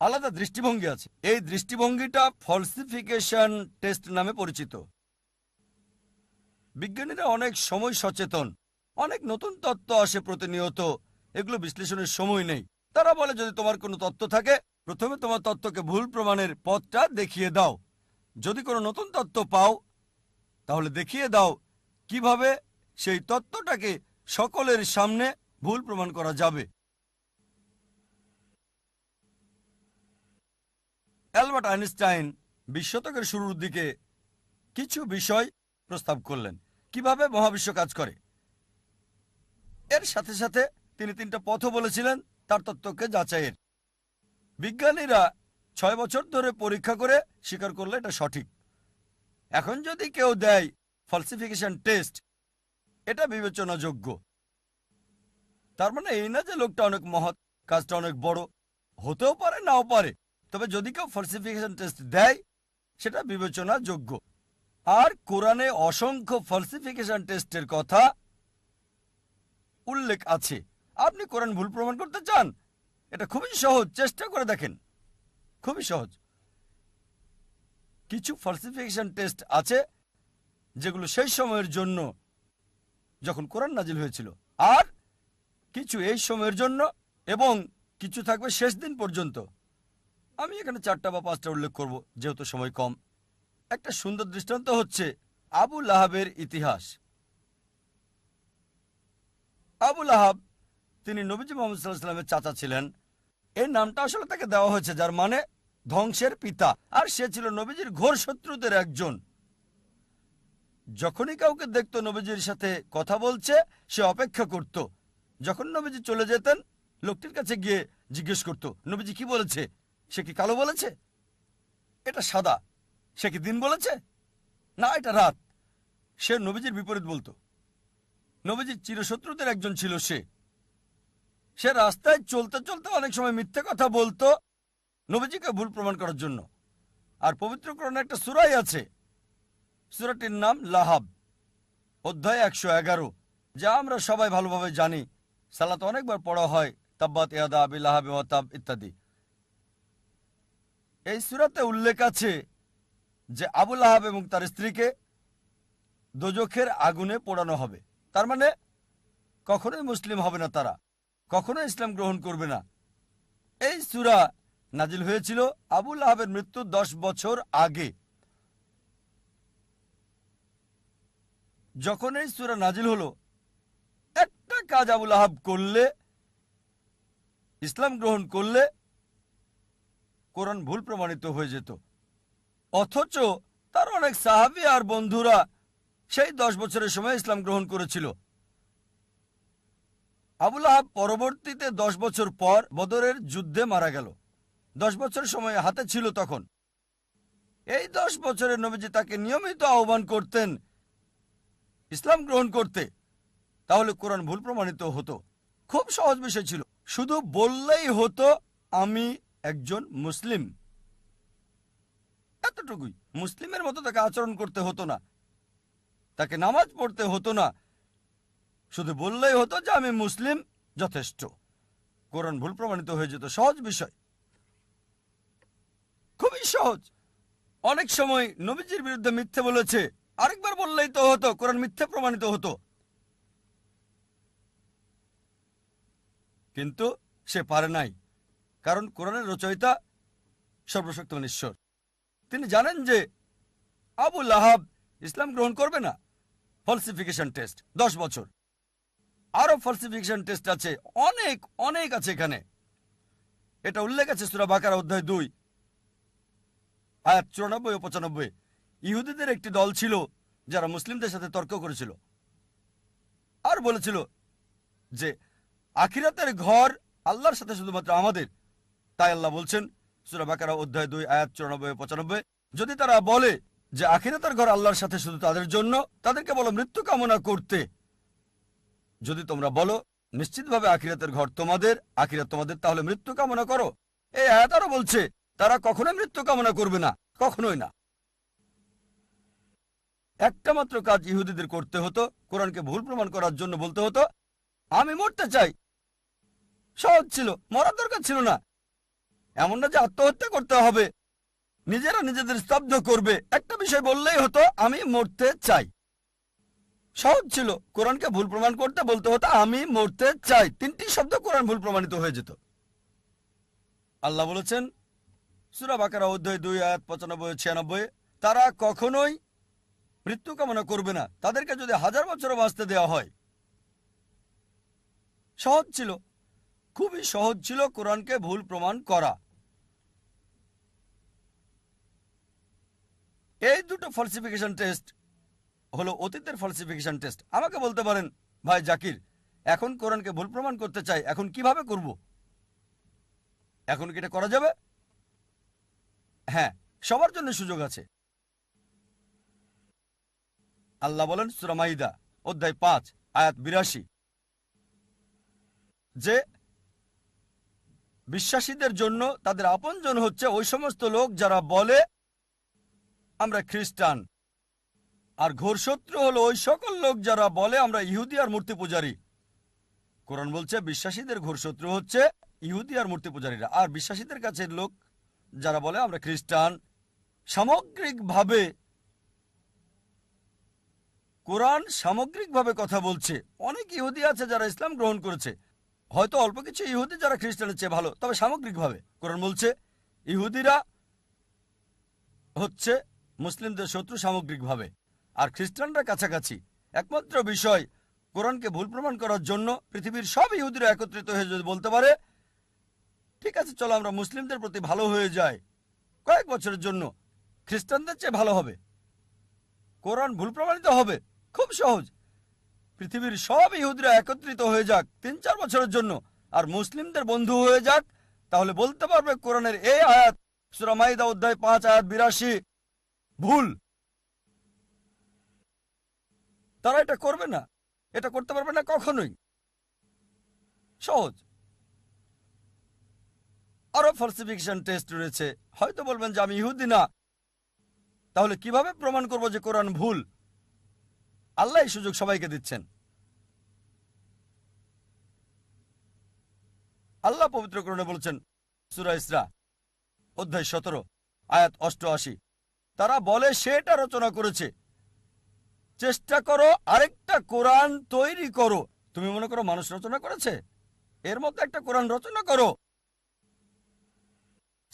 আলাদা দৃষ্টিভঙ্গি আছে। এই দৃষ্টিভঙ্গিটা ফলসিফিকেশন টেস্ট নামে পরিচিত। বিজ্ঞানীরা অনেক সময় সচেতন, অনেক নতুন তত্ত্ব আসে প্রতিনিয়ত, এগুলো বিশ্লেষণের সময় নেই। তারা বলে, যদি তোমার কোনো তত্ত্ব থাকে, প্রথমে তোমার তত্ত্বকে ভুল প্রমাণের পথটা দেখিয়ে দাও। যদি কোনো নতুন তত্ত্ব পাও, তাহলে দেখিয়ে দাও কীভাবে সেই তত্ত্বটাকে সকলের সামনে ভুল প্রমাণ করা যাবে। অ্যালবার্ট আইনস্টাইন বিশ শতকের শুরুর দিকে কিছু বিষয় প্রস্তাব করলেন। কীভাবে মহাবিশ্ব কাজ করে? এর সাথে সাথে তিনি তিনটা পথও বলেছিলেন, তার তত্ত্বকে যাচাইয়ের। বিজ্ঞানীরা ছয় বছর ধরে পরীক্ষা করে স্বীকার করলে এটা সঠিক। এখন যদি কেউ দেয় ফলসিফিকেশন টেস্ট এটা বিবেচনাযোগ্য। তার মানে এই না যে লোকটা অনেক মহৎ, কাজটা অনেক বড়, হতেও পারে, নাও পারে। তবে যদি কেউ ফলসিফিকেশন টেস্ট দেয়, সেটা বিবেচনাযোগ্য। আর কোরআনে অসংখ্য ফলসিফিকেশন টেস্টের কথা উল্লেখ আছে। আপনি কোরআন ভুল প্রমাণ করতে চান? এটা খুবই সহজ, চেষ্টা করে দেখেন। খুবই সহজ। কিছু ফলসিফিকেশন টেস্ট আছে, যেগুলো সেই সময়ের জন্য যখন কোরআন নাজিল হয়েছিল, আর কিছু এই সময়ের জন্য এবং কিছু থাকবে শেষ দিন পর্যন্ত। আমি এখানে চারটা বা পাঁচটা উল্লেখ করব, যেহেতু সময় কম। একটা সুন্দর দৃষ্টান্ত হচ্ছে আবু লাহাবের ইতিহাস। আবু লাহাব, তিনি নবীজি মোহাম্মদ সাল্লাহ চাচা ছিলেন। এই নামটা আসলে তাকে দেওয়া হয়েছে, যার মানে ধ্বংসের পিতা, আর সে ছিল নবীজির ঘোর শত্রুদের একজন। যখনই কাউকে দেখত, নবীজির সাথে কথা বলছে, সে অপেক্ষা করত। যখন নবীজি চলে যেতেন, লোকটির কাছে গিয়ে জিজ্ঞেস করত, নবীজি, কি বলেছে? সে কি কালো বলেছে? এটা সাদা। সে কি দিন বলেছে? না, এটা রাত। সে নবীজির বিপরীত বলতো। নবীজির চিরশত্রুদের একজন ছিল সে। সে রাস্তায় চলতে চলতে অনেক সময় মিথ্যে কথা বলতো নবীজিকে ভুল প্রমাণ করার জন্য। আর পবিত্রকরণে একটা সুরাই আছে। সুরাটির নাম লাহাব। অধ্যায় একশো এগারো। যা আমরা সবাই ভালোভাবে জানি। সালাত অনেকবার পড়া হয়। তাব্বাত ইয়াদা আবি লাহাবি ইত্যাদি। এই সুরাতে উল্লেখ আছে যে আবুল আহাব এবং তার স্ত্রীকে দোজখের আগুনে পোড়ানো হবে। তার মানে কখনোই মুসলিম হবে না তারা। কখনো ইসলাম গ্রহণ করবে না। এই সুরা নাজিল হয়েছিল আবুল আহাবের মৃত্যু দশ বছর আগে। যখন এই সুরা নাজিল হলো, একটা কাজ আবুল আহাব করলে, ইসলাম গ্রহণ করলে কোরআন ভুল প্রমাণিত হয়ে যেত। অথচ তার অনেক সাহাবি আর বন্ধুরা সেই দশ বছরের সময় ইসলাম গ্রহণ করেছিল। আবুল আহাব পরবর্তীতে দশ বছর পর বদরের যুদ্ধে মারা গেল। দশ বছর সময় হাতে ছিল তখন। এই দশ বছরের নবীজি তাকে নিয়মিত আহ্বান করতেন ইসলাম গ্রহণ করতে। তাহলে কোরআন ভুল প্রমাণিত হতো। খুব সহজ বিষয় ছিল। শুধু বললেই হতো, আমি একজন মুসলিম। এতটুকুই। মুসলিমের মতো তাকে আচরণ করতে হতো না। তাকে নামাজ পড়তে হতো না। শুধু বললেই হতো যে, আমি মুসলিম যথেষ্ট। কোরআন ভুল প্রমাণিত হয়ে যেত। সহজ বিষয়। খুবই সহজ। অনেক সময় নবীজির বিরুদ্ধে মিথ্যে বলেছে। আরেকবার বললেই তো হতো, কোরআন মিথ্যে প্রমাণিত হতো। কিন্তু সে পারে নাই। কারণ কোরআনের রচয়িতা সর্বশক্তিমান ঈশ্বর। তিনি জানেন যে আবু লাহাব ইসলাম গ্রহণ করবে না। ফলসিফিকেশন টেস্ট, দশ বছর। আরও ফলসিফিকেশন টেস্ট আছে, অনেক অনেক আছে এখানে। এটা উল্লেখ আছে সুরা বাকার অধ্যায় দুই, আয়াত চুরানব্বই ও পঁচানব্বই। ইহুদিদের একটি দল ছিল যারা মুসলিমদের সাথে তর্ক করেছিল। আর বলেছিল যে আখিরাতের ঘর আল্লাহর সাথে শুধুমাত্র আমাদের তাই আল্লাহ বলছেন, সুরা বাকারা অধ্যায় দুই, আয়াত চুরানব্বই পঁচানব্বই, যদি তারা বলে যে আখিরাতের ঘর আল্লাহর সাথে শুধু তাদের জন্য, তাদেরকে বলো মৃত্যু কামনা করতে। যদি তোমরা বলো, নিশ্চিতভাবে আখিরাতের ঘর তোমাদের, আখিরাত তোমাদের, তাহলে মৃত্যু কামনা করো। এই আয়াত আরও বলছে, তারা কখনোই মৃত্যু কামনা করবে না, কখনোই না। একটা মাত্র কাজ ইহুদিদের করতে হতো, কোরআনকে ভুল প্রমাণ করার জন্য বলতে হতো, আমি মরতে চাই। সহজ ছিল, মরার দরকার ছিল না। এমন না যে আত্মহত্যা করতে হবে। নিজেরা নিজেদের স্তব্ধ করবে। একটা বিষয় বললেই হতো, আমি মরতে চাই। সহজ ছিল। কোরআনকে ভুল প্রমাণ করতে বলতে হতো, আমি মরতে চাই। তিনটি শব্দ কোরআন ভুল প্রমাণিত হয়ে যেত। আল্লাহ বলেছেন, সুরা বাকারা অধ্যায় দুই, আয়াত পঁচানব্বই, ছিয়ানব্বই, তারা কখনোই মৃত্যু কামনা করবে না। তাদেরকে যদি হাজার বছর বাঁচতে দেওয়া হয়। সহজ ছিল। খুবই সহজ ছিল কোরআনকে ভুল প্রমাণ করা। এই দুটো ফলসিফিকেশন টেস্ট হলো অতীতের ফলসিফিকেশন টেস্ট আমাকে বলতে পারেন, ভাই জাকির, এখন কোরআনকে ভুল প্রমাণ করতে চাই, এখন কীভাবে করব? এখন কি এটা করা যাবে? হ্যাঁ সবার জন্য সুযোগ আছে। আল্লাহ বলেন সুরামাইদা অধ্যায় পাঁচ, আয়াত বিরাশি। যে বিশ্বাসীদের জন্য তাদের আপনজন হচ্ছে ওই সমস্ত লোক যারা বলে আমরা খ্রিস্টান। আর ঘোর শত্রু হলো ওই সকল লোক যারা বলে আমরা ইহুদি আর মূর্তি পূজারী। কোরআন বলছে, বিশ্বাসীদের ঘোর শত্রু হচ্ছে ইহুদি আর মূর্তি পূজারীরা। আর বিশ্বাসীদের কাছে লোক যারা বলে আমরা খ্রিস্টান, সামগ্রিকভাবে কোরআন সামগ্রিকভাবে কথা বলছে। অনেক ইহুদি আছে যারা ইসলাম গ্রহণ করেছে। হয়তো অল্প কিছু ইহুদি যারা খ্রিস্টানের চেয়ে ভালো, তবে সামগ্রিকভাবে কোরআন বলছে, ইহুদিরা হচ্ছে মুসলিমদের শত্রু সামগ্রিকভাবে। আর খ্রিস্টানরা কাছাকাছি। একমাত্র বিষয়, কোরআনকে ভুল প্রমাণ করার জন্য পৃথিবীর সব ইহুদিরা একত্রিত হয়ে যদি বলতে পারে, ঠিক আছে, চলো আমরা মুসলিমদের প্রতি ভালো হয়ে যাই। কয়েক বছরের জন্য খ্রিস্টানদের চেয়ে ভালো হবে। কোরআন ভুল প্রমাণিত হবে? খুব সহজ। পৃথিবীর সব ইহুদিরা একত্রিত হয়ে যাক তিন চার বছরের জন্য। আর মুসলিমদের বন্ধু হয়ে যাক, তাহলে বলতে পারবে কোরআনের এই আয়াত সুরামাইদা অধ্যায় পাঁচ, আয়াত বিরাশি। ভুল। তারা এটা করবে না। এটা করতে পারবে না কখনোই। সহজ। আরও ফলসিফিকেশন টেস্ট রয়েছে। হয়তো বলবেন যে আমি ইহুদি না। তাহলে কীভাবে প্রমাণ করব যে কোরআন ভুল? আল্লাহ এই সুযোগ সবাইকে দিচ্ছেন। আল্লাহ পবিত্র করণে বলছেন, সুরা ইসরা, অধ্যায় সতেরো, আয়াত অষ্টআশি। তারা বলে, সেটা রচনা করেছে। চেষ্টা করো, আরেকটা কোরআন তৈরি করো। তুমি মনে করো মানুষ রচনা করেছে? এর মধ্যে একটা কোরআন রচনা করো।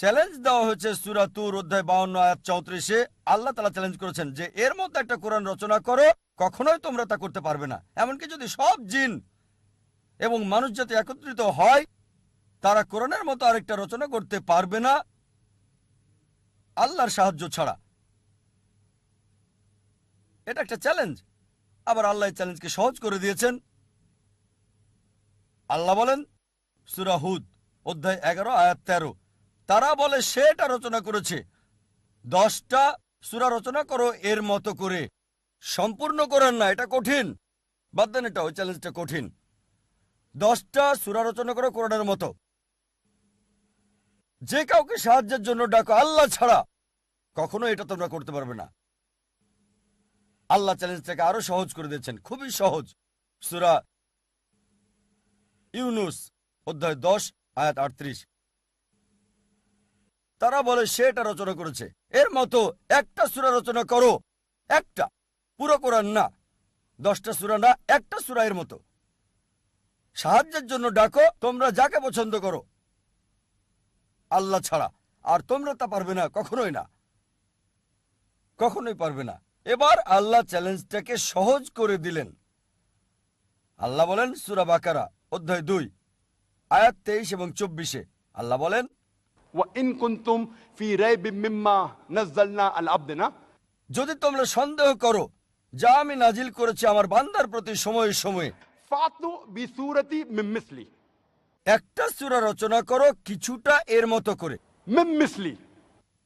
চ্যালেঞ্জ দেওয়া হয়েছে সুরাতুর অধ্যায় বাউন্ন, আয়াত চৌত্রিশে। আল্লাহ তালা চ্যালেঞ্জ করেছেন যে, এর মধ্যে একটা কোরআন রচনা করো, কখনোই তোমরা তা করতে পারবে না। এমনকি যদি সব জিন এবং মানুষ যাতে একত্রিত হয়, তারা কোরআনের মতো আরেকটা রচনা করতে পারবে না, আল্লাহর সাহায্য ছাড়া। এটা একটা চ্যালেঞ্জ আবার আল্লাহ চ্যালেঞ্জকে সহজ করে দিয়েছেন। আল্লাহ বলেন সুরাহুদ অধ্যায় এগারো, আয়াত তেরো। তারা বলে, সেটা রচনা করেছে। দশটা সুরা রচনা করো এর মতো করে। সম্পূর্ণ করেন না, এটা কঠিন। বাদ দেন এটা, ওই চ্যালেঞ্জটা কঠিন। দশটা সুরা রচনা করো কোরআনের মতো। যে কাউকে সাহায্যের জন্য ডাকো, আল্লাহ ছাড়া কখনো এটা তোমরা করতে পারবে না। আল্লাহ চ্যালেঞ্জটাকে আরও সহজ করে দিয়েছেন। খুবই সহজ। সুরা ইউনুস, অধ্যায় দশ, আয়াত আটত্রিশ। তারা বলে সে এটা রচনা করেছে। এর মতো একটা সুরা রচনা করো, একটা। পুরো কোরআন না। দশটা সুরা না, একটা সুরা এর মতো। সাহায্যের জন্য ডাকো, তোমরা যাকে পছন্দ করো। আল্লাহ ছাড়া। আর তোমরা তা পারবে না, কখনোই না। কখনোই পারবে না। এবার আল্লাহ চ্যালেঞ্জটাকে সহজ করে দিলেন। আল্লাহ বলেন সুরা বাকারা অধ্যায় দুই আয়াত তেইশ এবং চব্বিশে। আল্লাহ বলেন যদি তোমরা সন্দেহ করো যা আমি নাজিল করেছি আমার বান্দার প্রতি সময়ে সময়ে। একটা সুরা রচনা করো কিছুটা এর মতো করে। মিম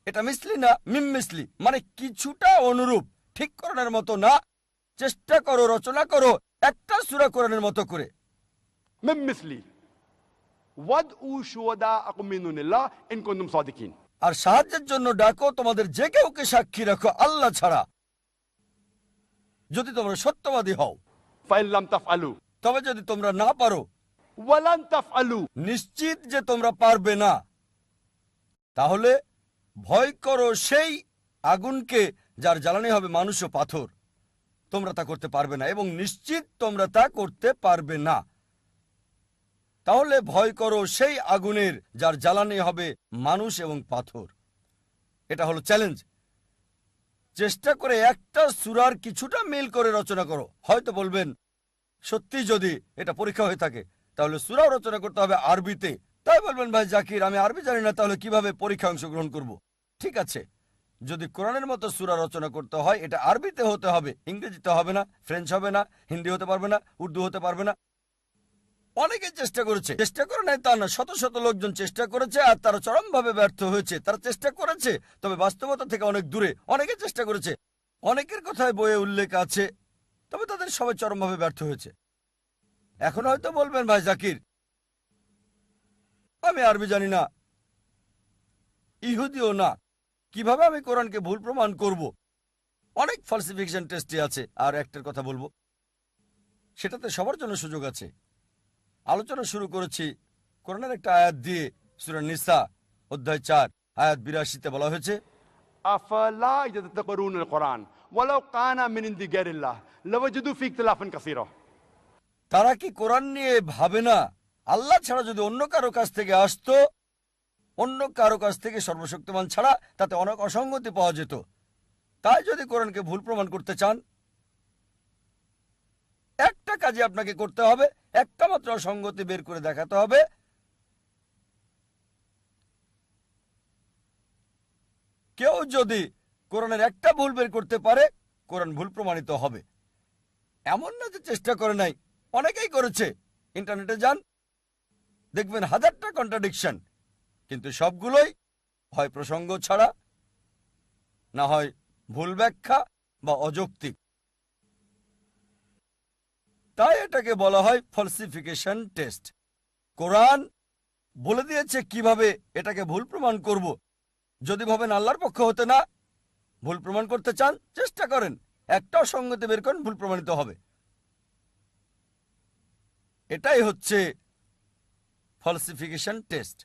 এটা মিসলি না মিম মিসলি মানে কিছুটা অনুরূপ। ঠিক করানোর মতো না। চেষ্টা করো রচনা করো একটা সুরা করানোর মতো করে। আর সাহায্যের জন্য ডাকো তোমাদের যে কেউকে সাক্ষী রাখো আল্লাহ ছাড়া। যদি তোমরা সত্যবাদী হও। তবে যদি তোমরা না পারো। নিশ্চিত যে তোমরা পারবে না। তাহলে ভয় করো সেই আগুনকে যার জ্বালানি হবে মানুষ ও পাথর। তোমরা তা করতে পারবে না এবং নিশ্চিত তোমরা তা করতে পারবে না। তাহলে ভয় করো সেই আগুনের যার জ্বালানি হবে মানুষ এবং পাথর। এটা হলো চ্যালেঞ্জ চেষ্টা করে একটা সুরার কিছুটা মিল করে রচনা করো। হয়তো বলবেন, সত্যি যদি এটা পরীক্ষা হয়ে থাকে, তাহলে সুরাও রচনা করতে হবে আরবিতে। তাই বলবেন, ভাই জাকির, আমি আরবি জানি না, তাহলে কীভাবে পরীক্ষা অংশগ্রহণ করব? ঠিক আছে। যদি কোরআনের মতো সুরা রচনা করতে হয়, এটা আরবিতে হতে হবে, ইংরেজিতে হবে না, ফ্রেঞ্চ হবে না, হিন্দি হতে পারবে না, উর্দু হতে পারবে না। অনেকে চেষ্টা করেছে, চেষ্টা করে নাই তা না, শত শত লোকজন চেষ্টা করেছে আর তারা চরমভাবে ব্যর্থ হয়েছে, তারা চেষ্টা করেছে, তবে বাস্তবতা থেকে অনেক দূরে অনেকে চেষ্টা করেছে। অনেকের কথায় বইয়ে উল্লেখ আছে, তবে তাদের সবাই চরমভাবে ব্যর্থ হয়েছে। এখন হয়তো বলবেন, ভাই জাকির, আমি আরবি জানি না, ইহুদিও না কীভাবে আমি কোরআনকে ভুল প্রমাণ করব। অনেক ফলসিফিকেশন টেস্টে আছে আর একটার কথা বলব। সেটাতে সবার জন্য সুযোগ আছে। আলোচনা শুরু করেছি কোরআনের একটা আয়াত দিয়ে সুরা নিসা অধ্যায় চার আয়াত বিরাশিতে বলা হয়েছে তারা কি কোরআন নিয়ে ভাবে না? আল্লাহ ছাড়া যদি অন্য কারও কাছ থেকে আসতো অন্য কারও কাছ থেকে সর্বশক্তিমান ছাড়া তাতে অনেক অসঙ্গতি পাওয়া যেত। তাই যদি কোরআনকে ভুল প্রমাণ করতে চান, একটা কাজে আপনাকে করতে হবে, একটা মাত্র অসঙ্গতি বের করে দেখাতে হবে। কেউ যদি কোরআনের একটা ভুল বের করতে পারে, কোরআন ভুল প্রমাণিত হবে। এমন না যে চেষ্টা করে নাই, অনেকেই করেছে। ইন্টারনেটে যান, দেখবেন হাজারটা কন্ট্রাডিকশন কিন্তু সবগুলোই হয় প্রসঙ্গ ছাড়া, না হয় ভুল ব্যাখ্যা বা অযৌক্তিক। তাই এটাকে বলা হয় ফলসিফিকেশন টেস্ট কোরআন বলে দিয়েছে কীভাবে এটাকে ভুল প্রমাণ করব। যদি ভাবেন আল্লাহর পক্ষ হতে না ভুল প্রমাণ করতে চান, চেষ্টা করেন। একটা অসঙ্গতি বের করেন, ভুল প্রমাণিত হবে। এটাই হচ্ছে ফলসিফিকেশন টেস্ট